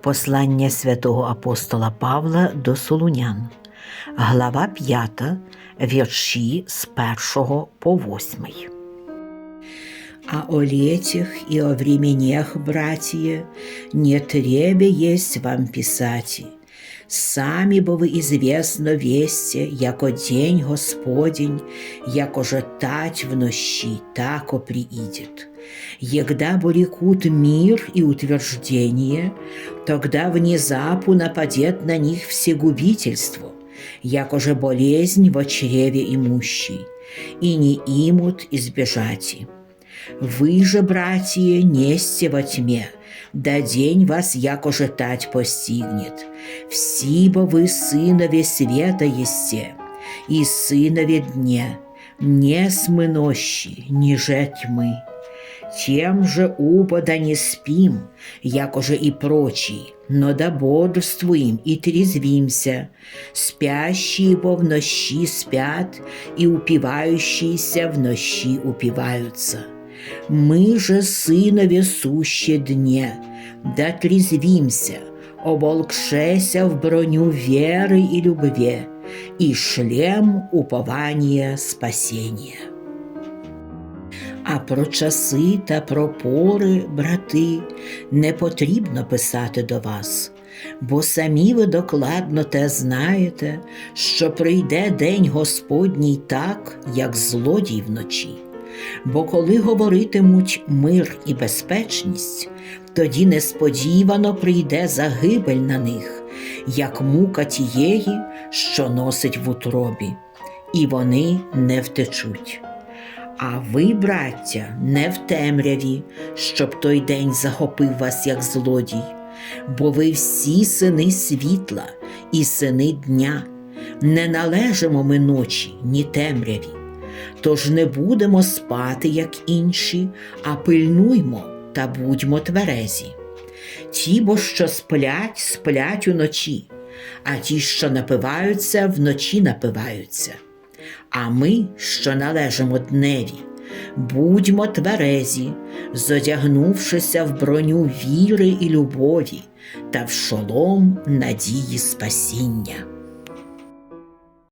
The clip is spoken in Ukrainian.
Послання святого апостола Павла до Солунян, глава 5, вірші з 1 по 8. А о летях и о временях, братья, не требе есть вам писати. Сами бы вы известно весте, яко день Господень, яко же тать в нощи, тако приидет. Егда бурекут мир и утверждение, тогда внезапу нападет на них всегубительство, яко же болезнь в чреве имущей, и не имут избежати. Вы же, братья, несте во тьме, да день вас яко же тать постигнет. Всибо вы сынове света есте, и сынове дне, не смы нощи, ниже тьмы. Тем же убо да не спим, яко же и прочие, но да бодрствуем и трезвимся. Спящие бо в нощи спят, и упивающиеся в нощи упиваются. Мы же, сынове суще дне, да трезвимся, оболкшеся в броню веры и любви, и шлем упования спасения. А про часи та про пори, брати, не потрібно писати до вас, бо самі ви докладно те знаєте, що прийде день Господній так, як злодій вночі. Бо коли говоритимуть мир і безпечність, тоді несподівано прийде загибель на них, як мука тієї, що носить в утробі, і вони не втечуть. А ви, браття, не в темряві, щоб той день захопив вас, як злодій, бо ви всі сини світла і сини дня, не належимо ми ночі, ні темряві. Тож не будемо спати, як інші, а пильнуймо та будьмо тверезі. Ті, бо що сплять, сплять уночі, а ті, що напиваються, вночі напиваються. А ми, що належимо дневі, будьмо тверезі, зодягнувшися в броню віри і любові та в шолом надії спасіння.